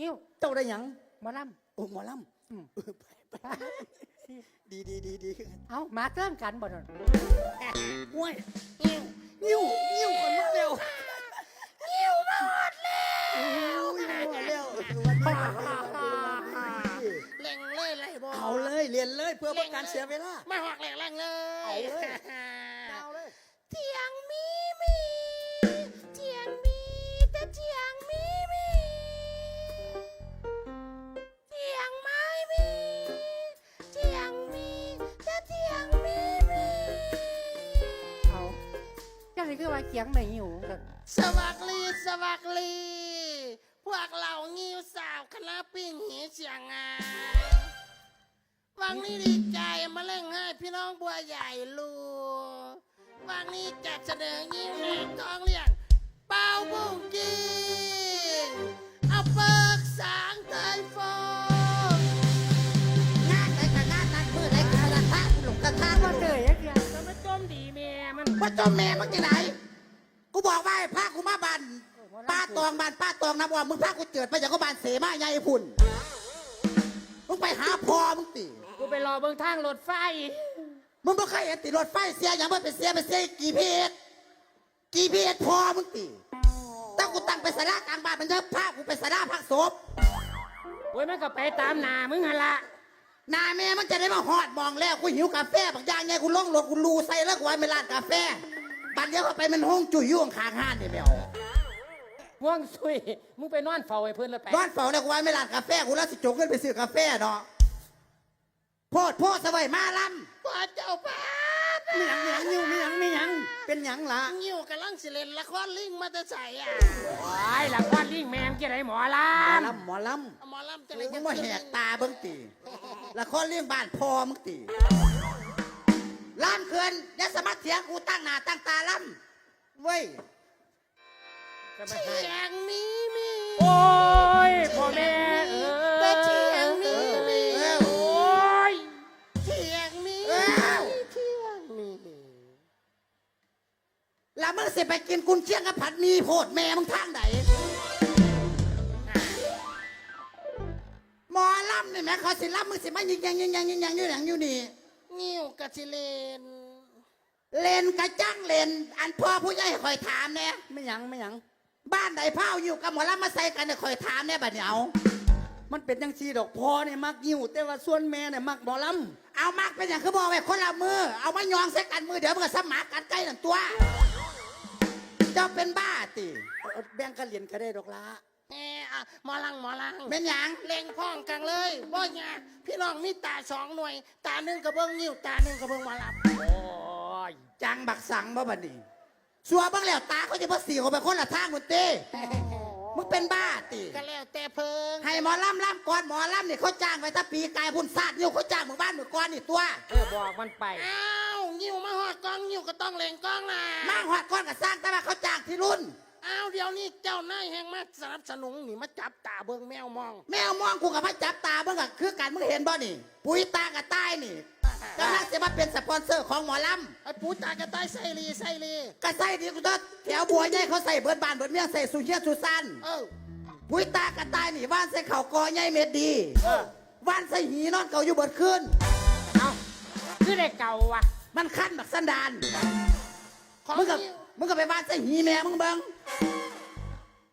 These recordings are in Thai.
งิ้วเจ้าได้หยังหมอลโอ้หมอลอืมำเออไปไปดีดีดีดีำเอามาเติมกันบ่นนห้วยนิ้วนิ้วนิ้วคนมาเร็วนิ้วมาหมดแล้วมาเร็วเล่งเลยเลยบอเอาเลยเรียนเลยเพื่อป้องกันเสียเวลามาหอกแหลงแรงเลยานี่คือว่าเกียงไม่หิวกันสวัสดีสวัสดีพวกเรางิ้วสาวคณะปิ้งหีเสียงงานวังนี้ดีใจมาเล่นให้พี่น้องบัวใหญ่ลูวังนี้จัดเสนองิ้วในกองเรียงเป้าบุ้งกิงเอาเปิกสางไทยโฟงงานไหนกับงานนั้นมือไหนกับราคาหลงกระทะว่าเตยยักษ์ยังจะมาจมดีแม่มันว่าเจมแม่มึงที่ไหน กูบอกว่าให้พากูมาบันป้าตองบั นป้าตองนะว่ามึงพากูเจิดไปจากก็บานเสมาใหญ่พุ่น มึงไปหาพ่อมึงตีกูไปรอเบื้องทางรถไฟ มึงบ่เคยเห็นติดรถไฟเสียอย่างว่าเป็นเสียเป็นเสียกี่เพจกี่เพจพ่อมึงตีถ้ากูตั้งไปสารากลางบ้านมันจะพากูไปสาราพักศพโอ้ยมันก็ไปตามหนามึงหันละหนาแม่มันจะได้มาหอดมองแล้วกูหิวกาแฟบางอย่างไงกูล่องรถกูรูใส่แล้วกูไว้ไม่ร้านกาแฟบัดเดียวเข้าไปมันห้องจุยยุ่งข้างห้านนี่แมว ว่วงซุยมึงไปนอนเฝ้าไอ้เพื่อนแล้วไปร้านเฝ้าเนี่ยกูไว้ไม่ร้านกาแฟกูแล้วสิจกเงินไปซื้อกาแฟเนาะโพดโพดสบายมาลพ่อเจ้าป้ามีหยังมีหยังนิ้วมีหยังมีหยังเป็นหยังล่ะงิ้วกำลังสิเล่นละครลิงมาแต่ใส่อะโอ้ยละครลิงแมงกี่ไรหมอลหมอลำหมอลหมอลำจะำเล่นมึงมาแหกตาเบิ้งตีละครเลี้ยงบ้านพ่อมึงตีล่ำเขื่อนอยาสมัครเถียงกูตั้งหน้าตั้งตาล่ำเว้ย เสียงมีมีโอ้ยพ่อแม่เอแต่อเสียงมีมีโอ้ยเสียงมีเอ้เสียงมีมีแล้วมึงสิไปกินกุนเชียงกับผัดหมีโพดแม่มึงทางไหนหมอล่ำนี่แม่เขาสิล่ำมึงสิมายิงยังยิงยังยิงยังอยู่หยังอยู่นี่งิ้วกะสิเลน เลนกระจังเลน อันพ่อผู้ใหญ่คอยถามเนี่ยไม่หยังไม่หยัง บ้านใดเผาอยู่กับหมอลำมาใส่กันเนี่ยคอยถามเนี่ยบัดเนี่ยเอามันเป็นจังซีดอกพ่อเนี่ยมักยิ้วแต่ว่าส่วนแม่เนี่ยมักหมอลเอามากเป็นอย่างคือบอกไว้คนละมือ เอามายองใส่กันมือเดี๋ยวมันก็สมัครกันใกล้หนึ่งตัว เจ้าเป็นบ้าติำเอาเอาแบ่งกันเรียนก็ได้ดอกละแหมอะหมอลังหมอลังเป็นอย่างเล่งพ้องกันเลยบ่ยากพี่น้องมีตาสองหน่วย ตาหนึ่งกระเบื้องนิ้วตาหนึ่งกระเบื้องหมอลำโอ้ยจังบักสังบ่บัดนี้ สัวบ้างแล้วตาเขาจะพาสีเขาไปคนละทางหมดเต้มึงเป็นบ้าติก็แล้วแต่เพิงให้หมอลำลำก่อนหมอลำนี่เขาจ้างไว้ถ้าปีกายพุ่นซาดนิ้วเขาจ้างหมู่บ้านหมู่ก้อนนี่ตัว เออบอกมันไป อ้าวนิ้วมาหอดกล้องนิ้วก็ต้องเล่งกล้องนะมาหอดก้อนกับสร้างแต่ว่าเขาจ้างที่รุ่น อ้าวเดี๋ยวนี้เจ้านายแห่งมาสนับสนุนนี่มาจับตาเบิ่งแมวมอง แมวมองกูกับพระจับตาเบิ่งก็คือกันมึงเห็นบ่นี่ ปุ๋ยตากับใต้นี่ กำลังจะมาเป็นสปอนเซอร์ของหมอลไอ้ปูตากระต่ายไซรีไซรีำก็ใส่ดีกูตัวแถวบัวใหญ่เขาใส่เบิดบานเบิดเมียงใส่สุเชียสุซันเออปุ๋ยตากับใต้นี่ว่านใส่เข่ากอใหญ่เม็ดดีเออว่านใส่หีนอนเก่าอยู่เบิดคืนเอาคือได้เก่าว่ะมันขั้นบักสันดานของมึงกับนิ้วมึงกับไปว่านใส่หีแม่มึงเบิ่ง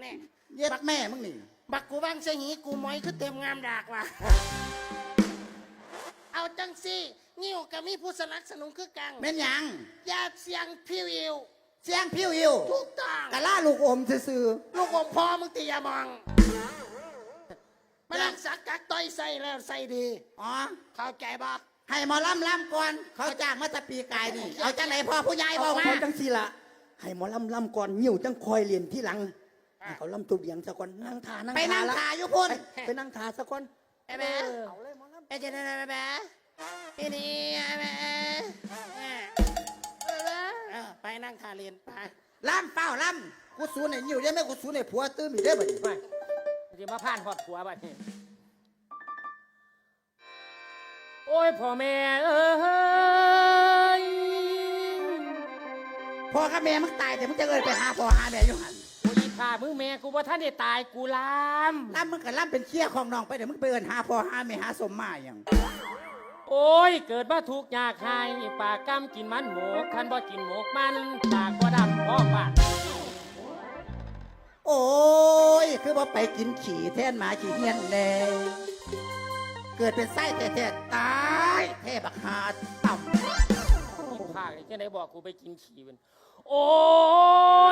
เนี่ยเย็ดแม่มึงนี่บักกูว่างใส่หีกูม้อยคือเต็มงามดากว่ะเอาจังสิ นิ้วก็มีผู้สนับสนุนคือกังแม่นหยังยาเสียงพิวอิวเสียงพิวอิวถูกต้องกะล่าลูกอมซื่อลูกอมพอมึงตีอย่ามองมาลังสักกักต่อยใส่แล้วใส่ดีๆอ๋อเข้าใจบ่ให้หมอลำลำก่อน เขาจ้างมาแตะปีกายนี่ เอาจังไหนพ่อผู้ใหญ่บอกมาเอาจังซีละให้หมอลำลำก่อนยิ้วจังคอยเรียนที่หลังให้เขาลำตุบเบียงซะก่อนนั่งทานั่งไปนั่งละทาอยู่พุ่นไปนั่งทาซะก่อนไอ้แม่เอาเลยหมอลำไอ้เจนไอ้แม่ไอ้ นี่ไอ้แม่เออไปนั่งทาเรียนไปล่ำเป้าล่ำกูสูนไอ้ยิ้วได้ไหมกูสูนไอ้ผัวตื้มอีกได้อบ่นี่ไปจะมาผ่านหอดผัวบัดนี้โอ้ยพ่อแม่เอ้ยพ่อกับแม่มึงตายแต่มึงจะเอินไปหาพ่อหาแม่อยู่หันโอ้ยข้ามึงแม่กูว่าท่านได้ตายกูลามล่ำมึงกับล่ำเป็นเชี่ยของน้องไปเดี๋ยวมึงไปเอินหาพ่อหาแม่หาสมมาอย่าง โอ้ย เกิดมาทุกข์ยากหายปากกำกินมันหมกคันบ่กินหมกมันปากบ่ดำพ่อปากโอ้ย คือว่าไปกินขี่แทนหมาขี่เฮียนแน่เกิดเป็นไส้แท้ๆตายแท้บักหาต่ำกินข้าวจะได้บอกกูไปกินขี้มันโอ้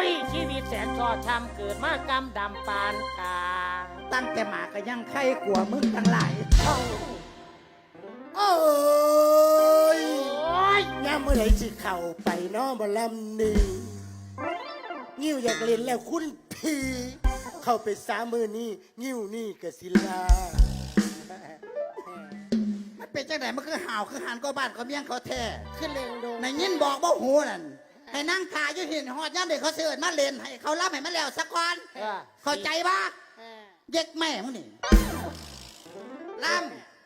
ย ชีวิตแสนชอดช้ำเกิดมากรรมดำปานกาตั้งแต่หมาก็ยังไข้กลัวมึงทั้งหลายเท่า โอ้ยโอ้ยย่าเมื่อไหร่สิเข่าไปเน้อมาลำนี่งิ้วอยากเล่นแล้วคุณพีเข้าไปสามมือนี่งิ้วนี่กสิลา มันเป็นจังไหนมันคือห่าวคือหันก็บ้านก็เมียงเขาแท้ขึ้นเลงโดงในยินบอกบ่หูนั่นให้นั่งขาอยู่หินหอดย่ำเด็กเขาเสิร์นมาเล่นให้เขารับให้มันแล้วสักก่อนเออเข้าใจปะอ่าเย็กแม่มึงนี่ล่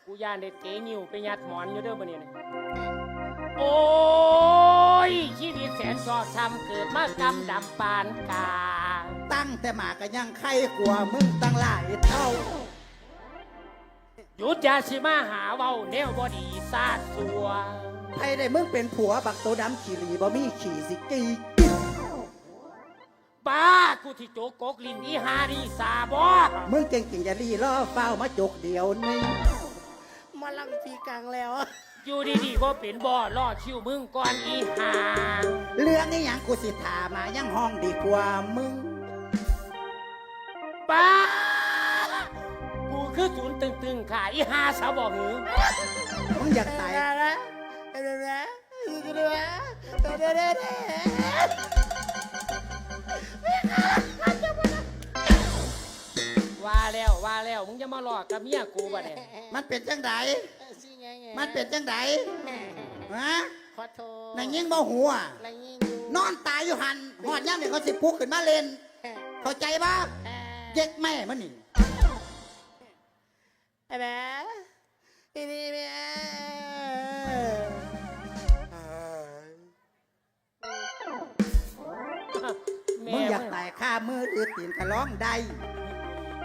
กูย่านได้เตะนิ้วไปยัดหมอนอยู่เด้อบ่เนี่ยนะโอ้ยชีวิตแสนชอดช้ำเกิดมากรรมดำปานกาำตั้งแต่หมาก็ยังไข้กลัวมึงตั้งหลายเท่า หยุดอยาสิมาหาเว้าแนวบ่ดีซาดสัวใครได้มึงเป็นผัวบักโตดำขี่หลีบ่มีขี่สิกีบ้ากูที่โจกกกลินอีหานี่สาบอมึงเก่งจริงอย่ารีล่อเฝ้ามาจกเดียวนี่ มาลำทีกลางแล้ว อยู่ดีๆบ่เป็นบ่ล่อชิวมึงก่อนอีหาเรื่องนี้ยังกูสิถามายังห้องดีกว่ามึงบ้ากูคือศูนย์ตึงๆค่ะอีหาสาวบ่หือมึงอยากตายว่า แล้วว่าแล้วมึงจะมาหลอกกับเมียกูบ่เนี่ยมันเป็นจังไดมันเป็นจังไดฮะขอโทษนายยิงบ่หัวอะไรยิ่งอยู่นอนตายอยู่หันหอดย่ำเด็กเขาสิปลุกขึ้นมาเล่น เข้าใจปะเย็กแม่มันนี่ไอ้แม่ทีนี้แม่แม่มึงอยากตายข้ามือหรือตีนกระร้องได้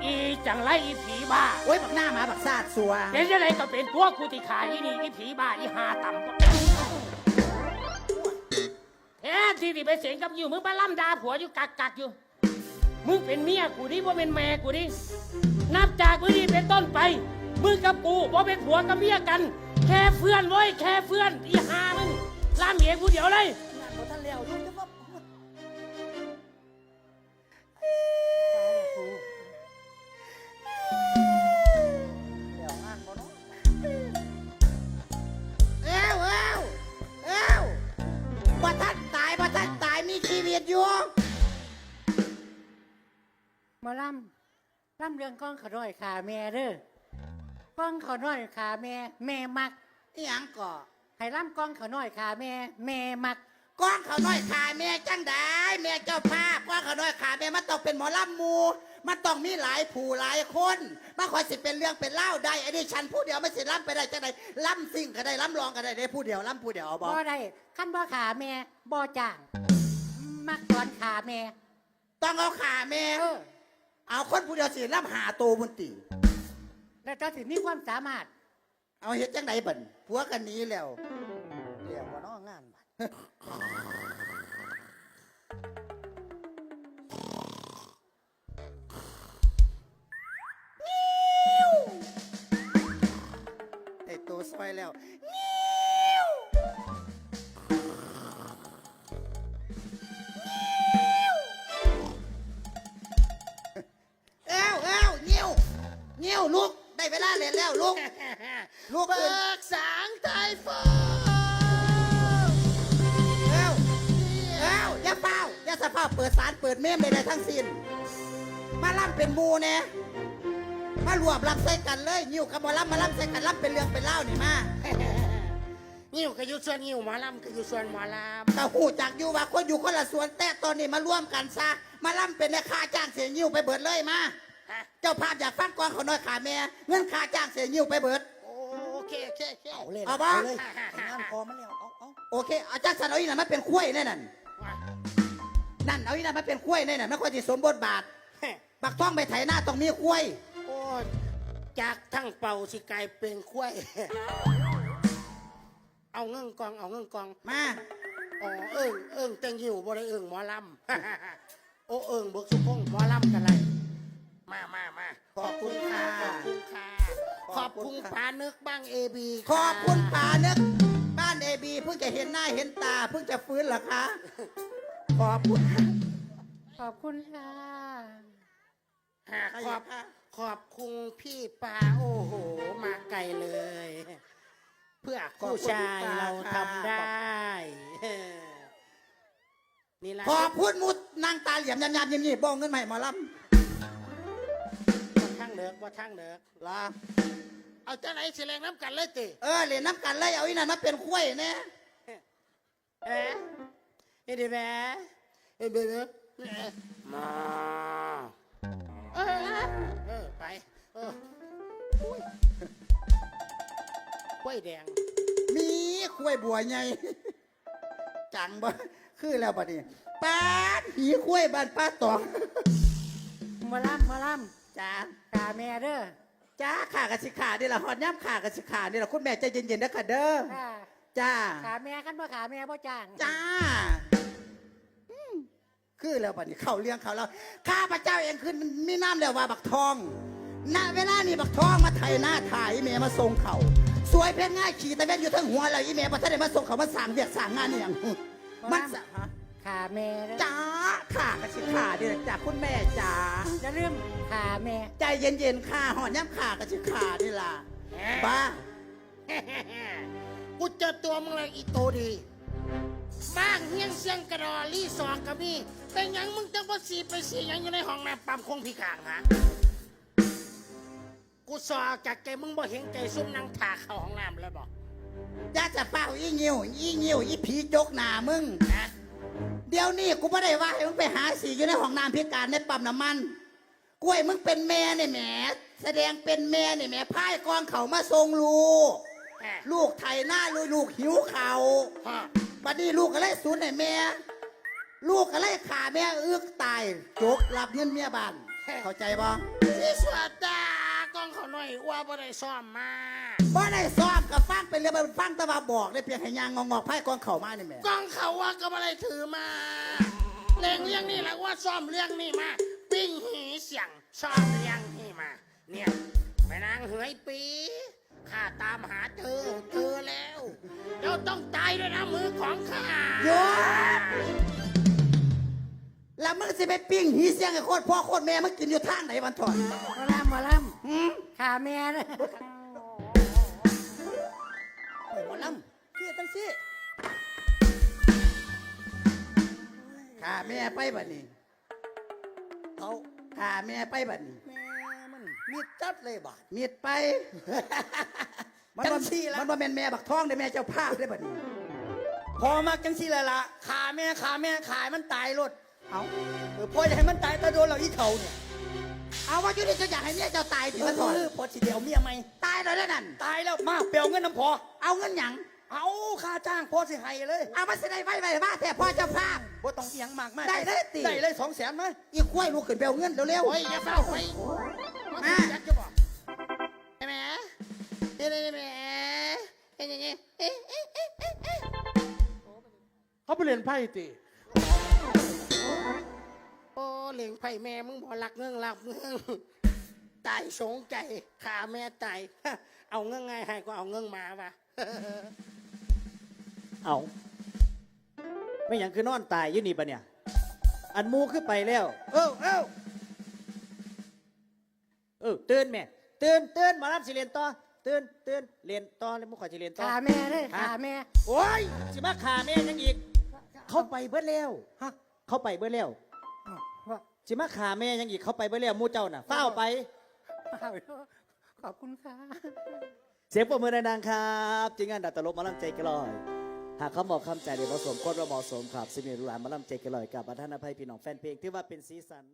อีจังไรอีผีบ้า โอ้ยบักหน้าหมาบักซาดสัวเป็นยังไงก็เป็นตัวกูที่ขายอีนี่อีผีบ้าอีหาต่ำแท้ที่ที่ไปเสียงกับอยู่มึงไปล่ำดาผัวอยู่กักกักๆอยู่ มึงเป็นเมียกูดิว่าเป็นแม่กูดินับจากวันนี้เป็นต้นไป มึงกับกูว่าเป็นผัวกับเมียกัน แค่เพื่อนเว้ยแค่เพื่อนอีหามึงล่ำเมียกูเดียวเลยท่านเลี้ยวยุ่งจะว่ หมาล่ำล่ำเรื่องก้องขอน้อยขาแม่เด้อก้องขอน้อยขาแม่แม่มักอีหยังก่อให้ล่ำก้องขอน้อยขาแม่แม่มักก้อนเขาน้อยขาแม่จังได้แม่เจ้าภาพก้อนเขาน้อยขาแม่มันต้องเป็นหมอลำหมูมันต้องมีหลายผู้หลายคนมันคอยสิเป็นเรื่องเป็นเล่าวได้ไอ้นี่ฉันผู้เดียวไม่สิล่ำไปได้จังไดล่ำสิ่งก็ได้ล่ำรองก็ได้ได้ผู้เดียวล่ำผู้เดียวเอาบอบ่ได้ขั้นบ่ขาแม่บ่จ้าง มักตอนขาแม่ต้องเอาขาแม่เออ เอาคนผู้เดียวสิล่ำหาตัวบุญตีแล้วก็ถึงมีความสามารถ เอาเฮ็ดจังไดบั่นผัวกันหนี้แล้วเรียกว่าน้องงานบัดไอ้ตัวซอยแล้ว นิ้วลูก ได้เวลาเล่นแล้วลูก ลูกเบิขึ้นกสางไทยฟอเอ้าเอ้าอย่าเป้าอย่าสภาพเปิดสารเปิดเมมใดๆทั้งสิ้น มาล่ำเป็นหมูแน่มารวมรับใส่กันเลยนิ้วกับหมอล่ำมาล่ำใส่กันล่ำเป็นเรื่องเป็นเล่าวนี่มา งิ้วก็อยู่ส่วนงิ้วหมอลำก็อยู่ส่วนหมอลก็หูจักอยู่ว่าคนอยู่คนละส่วนแต่ตอนนี้มาร่วมกันซะ มาล่ำเป็นในค่าจ้างเสียนิ้วไปเบิดเลยมาำฮะ เจ้าภาพอยากฟังกองเขาน้อยขาแม่เงินค่าจ้างเสียนิ้วไปเบิด โอเคโอเคโอเค เอาเลยเอาบ่เลยงานพอมาแล้วเอาเอาโอเคเอาจ้างสันเอาอีกน่ะมันเป็นคุ้ยแน่นั่นนั่นเอาอีนั่นมาเป็นกล้วยเนี่ยน่ะไม่ค่อยจะสมบทบาทบักท่องไปไถหน้าต้องมีกล้วยโอ้ยจากทั้งเป่าสิกลายเป็นคุ้ยเอาเงื่งกองเอาเงื่งกอง มาอ๋อเอิงเอิงเต็งหิวบ่ได้เอิงหมอลำ โอ้เอิงเบิกสุพงษ์หมอลำกันไร มามามาขอบคุณค่ะ ขอบคุณค่ะ ขอบคุณปานึกบ้างเอบีขอบคุณป่านึก บ้านเอบีเพิ่งจะเห็นหน้าเห็นตาเพิ่งจะฟื้นเหรอคะ ขอบคุณค่ะ ขอบคุณค่ะหาขอบ ขอบคุณพี่ปาโอ้โห มาไกลเลย เพื่อคู่ชายเราทำได้ นี่แหละขอบคุณมุดนางตาเหลี่ยมยำยำยิ้มยิ้มบ้องเงินใหม่หมอลว่าทั้งเลิกว่าทั้งเลิกำลาเอาเจ้าไหนสิแรงน้ำกันเลยติเออเหรียญน้ำกันเลยเอาอีนั่นมาเป็นกล้วยเนี่ยเอ๊ะเอ็ดแม่เอ็ดเบ้มาเออเออไปเอออุ้ยกล้วยแดง มีกล้วยบัวใหญ่จังบ่คือแล้วบัดนี้ป้าดหีกล้วยบ้านป้าตองหมาล่ำหมาล่จ้าำกาแม่เด้อจ้าข่ากับสิขานี่ละหอดย่ำข่ากับสิขานี่ละคุณแม่ใจเย็นๆนะค่ะเด้อค่ะจ้าขาแม่กันบ่ขาแม่บ่จ้างจ้าอืมคือแล้วบัดนี้เข้าเรื่องเขาแล้วข้าพระเจ้าเองขึ้นมีน้ำแล้วว่าบักทองณเวลานี้บักทองมาไถหน้าถ่ายอีเมมาส่งเขาสวยเพชรง่ายขี่ตะเวนอยู่ทั้งหัวเลยอีเมพอท่านได้มาส่งเขามาสั่งเวียกสั่งงานนี่อย่างมันสะฮะ ขาแม่เด้อจ้าข่ากับสิขานี่ละจ้าคุณแม่จ้าอย่าลืมขาแม่ใจเย็นๆค่ะหอดย่ำข่ากับสิขานี่ล่ะบ้า กูเจอตัวมึงเลยอีโตดี บ้างเฮียงเสียงกระดอรีสอร์ทกับนี่แต่หยังมึงจังว่าสีไปสีหยังอยู่ในห้องน้ำปั๊มคงพิการฮะกูสอจากใจมึงบ่เห็นใจซุ่มนางถาเข้าห้องน้ำแล้วบอกจ้าจะเป้าอีงิวอีงิวอีผีจกหนามึงนะ เดี๋ยวนี้กูไม่ได้ว่าให้มึงไปหาสีอยู่ในห้องน้ำพิการในปั๊มน้ำมันกล้วยมึงเป็นแม่เนี่ยแหมแสดงเป็นแม่เนี่ยแหมพายกองเขามาทรงลูกแหม่ลูกไถหน้าลูกลูกหิวเขาฮะบัดนี้ลูกก็เลยสูญให้แม่ลูกก็เลยขาแม่อึกตายจกรับเงินเมียบ้านเข้าใจบ่ที่สวด ตากองเขาหน่อยว่าบ่ได้ซ้อมมาบ่ได้ซ้อมกับฟังไปเรื่อยๆฟังแต่ว่าบอกได้เพียงให้ยางงอกๆพายกองเขามานี่แหม่กองเขาว่าก็บ่ได้ถือมาเล่งเรื่องนี้แหละว่าซ้อมเรื่องนี้มาปิ้งหีเสียงซ้อมเรื่องนี้มา เนี่ยแม่นางเหยปีข้าตามหาเธอเจอแล้วเดี๋ยวต้องตายด้วยนะมือของข้าหยุดแล้วมึงสิไปปิ้งหีเสียงไอ้โคตรพ่อโคตรแม่มึงกินอยู่ทางไหนวันถอนหมาล่ำหมาล่ หืมำขาแม่เด้อโอ้ยหมอลำคือตั้งสิขาแม่ไปบัดนี้เขาขาแม่ไปบัดนี้ แม่มันมีดจัดเลยบาด มีดไป มันจับ่งสิล่ะ มันบ่แม่นแม่บักท้องได้แม่เจ้าภาพได้บัดนี้ พอมักจังสิละละขาแม่ขาแม่ขายมันตายรถเอาเออพ่อจะให้มันตายแต่โดนเราอีเท่าเนี่ย เอาว่าอยู่นี่เจะอยากให้เมียเจ้าตายถึงมาถอนเออพอสิเดียวเมียไหมตายเลยแล้วนั่น ตายแล้วมาเปลวเงินน้ำพอ เอาเงินหยัง เอาค่าจ้างพ่อสิให้เลย เอามาสิได้ไว้ไว้ว่าแต่พ่อเจ้าภาพบ่ต้องเอียงมากมากได้เลยติได้เลยสองแสนไหมอีกล้วยลูกขึ้นไปเอาเงินเร็วโอ้ยอย่าเฝ้าไปๆมามาอยากจะบอกไอ้แม่เอ้ยแม่เอ้ยเอ้ยเอ้ยเอ้ยเอ้ยเอ้ยเอ้ยเขาไปเรียนไพ่ติโอ้ เหลียงไผ่แม่มึงบ่รักเงื่องรักเงื่องตายสงใจขาแม่ตายเอาเงื่องไงให้ก็เอาเงื่องมาวะเอาไม่หยังคือนอนตายอยู่นี่ปะเนี่ย อันหมูขึ้นไปแล้ว เอ้าเอ้าเออตื่นแม่ตื่นตื่นหมารับสิเรียนต่อตื่นตื่นเรียนต่อแล้วมุขขอยสิเรียนต่อขาแม่เด้อขาแม่โอ้ยสิมาขาแม่ยังอีก เข้าไปเบิดแล้วฮะเข้าไปเบิดแล้ว ว่าสิมาขาแม่ยังอีกเข้าไปเบิดแล้วหมูเจ้าน่ะเฝ้าวไปเปล่าเด้อขอบคุณค่ะเสียงปรบมือดังๆครับจริงงานดัดตลกหมาล่ำใจกระลอย หากเขาบอกคำใจเดียวผสมโคตรว่าเหมาะสมครับสิมีรุหลานหมาล่ำใจกระลอยกับประธานอภัยพี่น้องแฟนเพลงที่ว่าเป็นสีสัน